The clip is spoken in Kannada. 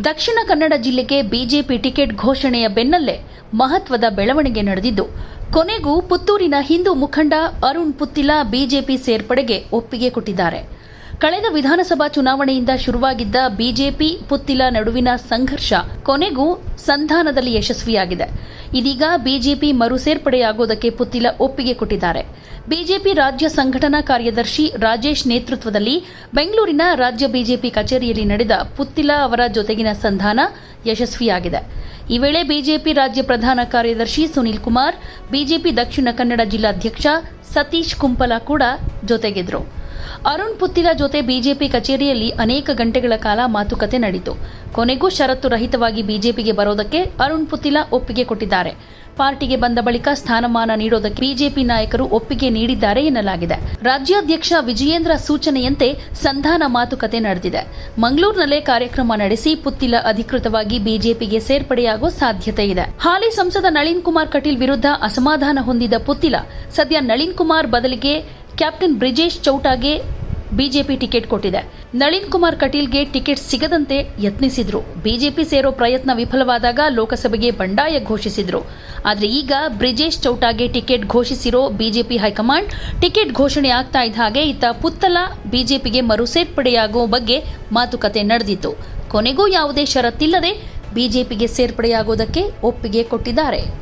ದಕ್ಷಿಣ ಕನ್ನಡ ಜಿಲ್ಲೆಗೆ ಬಿಜೆಪಿ ಟಿಕೆಟ್ ಘೋಷಣೆಯ ಬೆನ್ನಲ್ಲೇ ಮಹತ್ವದ ಬೆಳವಣಿಗೆ ನಡೆದಿದ್ದು, ಕೊನೆಗೂ ಪುತ್ತೂರಿನ ಹಿಂದೂ ಮುಖಂಡ ಅರುಣ್ ಪುತ್ತಿಲ ಬಿಜೆಪಿ ಸೇರ್ಪಡೆಗೆ ಒಪ್ಪಿಗೆ ಕೊಟ್ಟಿದ್ದಾರೆ. ಕಳೆದ ವಿಧಾನಸಭಾ ಚುನಾವಣೆಯಿಂದ ಶುರುವಾಗಿದ್ದ ಬಿಜೆಪಿ ಪುತ್ತಿಲ ನಡುವಿನ ಸಂಘರ್ಷ ಕೊನೆಗೂ ಸಂಧಾನದಲ್ಲಿ ಯಶಸ್ವಿಯಾಗಿದೆ. ಇದೀಗ ಬಿಜೆಪಿ ಮರು ಸೇರ್ಪಡೆಯಾಗುವುದಕ್ಕೆ ಪುತ್ತಿಲ ಒಪ್ಪಿಗೆ ಕೊಟ್ಟಿದ್ದಾರೆ. ಬಿಜೆಪಿ ರಾಜ್ಯ ಸಂಘಟನಾ ಕಾರ್ಯದರ್ಶಿ ರಾಜೇಶ್ ನೇತೃತ್ವದಲ್ಲಿ ಬೆಂಗಳೂರಿನ ರಾಜ್ಯ ಬಿಜೆಪಿ ಕಚೇರಿಯಲ್ಲಿ ನಡೆದ ಪುತ್ತಿಲ ಅವರ ಜೊತೆಗಿನ ಸಂಧಾನ ಯಶಸ್ವಿಯಾಗಿದೆ. ಈ ವೇಳೆ ಬಿಜೆಪಿ ರಾಜ್ಯ ಪ್ರಧಾನ ಕಾರ್ಯದರ್ಶಿ ಸುನೀಲ್ ಕುಮಾರ್, ಬಿಜೆಪಿ ದಕ್ಷಿಣ ಕನ್ನಡ ಜಿಲ್ಲಾಧ್ಯಕ್ಷ ಸತೀಶ್ ಕುಂಪಲ ಕೂಡ ಜೊತೆಗಿದ್ರು. ಅರುಣ್ ಪುತ್ತಿಲ ಜೊತೆ ಬಿಜೆಪಿ ಕಚೇರಿಯಲ್ಲಿ ಅನೇಕ ಗಂಟೆಗಳ ಕಾಲ ಮಾತುಕತೆ ನಡೆಯಿತು. ಕೊನೆಗೂ ಷರತ್ತು ರಹಿತವಾಗಿ ಬಿಜೆಪಿಗೆ ಬರೋದಕ್ಕೆ ಅರುಣ್ ಪುತ್ತಿಲ ಒಪ್ಪಿಗೆ ಕೊಟ್ಟಿದ್ದಾರೆ. ಪಾರ್ಟಿಗೆ ಬಂದ ಬಳಿಕ ಸ್ಥಾನಮಾನ ನೀಡೋದಕ್ಕೆ ಬಿಜೆಪಿ ನಾಯಕರು ಒಪ್ಪಿಗೆ ನೀಡಿದ್ದಾರೆ ಎನ್ನಲಾಗಿದೆ. ರಾಜ್ಯಾಧ್ಯಕ್ಷ ವಿಜಯೇಂದ್ರ ಸೂಚನೆಯಂತೆ ಸಂಧಾನ ಮಾತುಕತೆ ನಡೆದಿದೆ. ಮಂಗಳೂರಿನಲ್ಲೇ ಕಾರ್ಯಕ್ರಮ ನಡೆಸಿ ಪುತ್ತಿಲ ಅಧಿಕೃತವಾಗಿ ಬಿಜೆಪಿಗೆ ಸೇರ್ಪಡೆಯಾಗುವ ಸಾಧ್ಯತೆ ಇದೆ. ಹಾಲಿ ಸಂಸದ ನಳಿನ್ ಕುಮಾರ್ ಕಟೀಲ್ ವಿರುದ್ಧ ಅಸಮಾಧಾನ ಹೊಂದಿದ ಪುತ್ತಿಲ, ಸದ್ಯ ನಳಿನ್ ಕುಮಾರ್ ಬದಲಿಗೆ ಕ್ಯಾಪ್ಟನ್ ಬ್ರಿಜೇಶ್ ಚೌಟಾಗೆ ಬಿಜೆಪಿ ಟಿಕೆಟ್ ಕೊಟ್ಟಿದೆ. ನಳಿನ್ ಕುಮಾರ್ ಕಟೀಲ್ಗೆ ಟಿಕೆಟ್ ಸಿಗದಂತೆ ಯತ್ನಿಸಿದ್ರು. ಬಿಜೆಪಿ ಸೇರೋ ಪ್ರಯತ್ನ ವಿಫಲವಾದಾಗ ಲೋಕಸಭೆಗೆ ಬಂಡಾಯ ಘೋಷಿಸಿದ್ರು. ಆದರೆ ಈಗ ಬ್ರಿಜೇಶ್ ಚೌಟಾಗೆ ಟಿಕೆಟ್ ಘೋಷಿಸಿರೋ ಬಿಜೆಪಿ ಹೈಕಮಾಂಡ್ ಟಿಕೆಟ್ ಘೋಷಣೆ ಆಗ್ತಾ ಇದ್ದ ಹಾಗೆ ಇತ್ತ ಪುತ್ತಲ ಬಿಜೆಪಿಗೆ ಮರು ಸೇರ್ಪಡೆಯಾಗುವ ಬಗ್ಗೆ ಮಾತುಕತೆ ನಡೆದಿತ್ತು. ಕೊನೆಗೂ ಯಾವುದೇ ಷರತ್ತಿಲ್ಲದೆ ಬಿಜೆಪಿಗೆ ಸೇರ್ಪಡೆಯಾಗುವುದಕ್ಕೆ ಒಪ್ಪಿಗೆ ಕೊಟ್ಟಿದ್ದಾರೆ.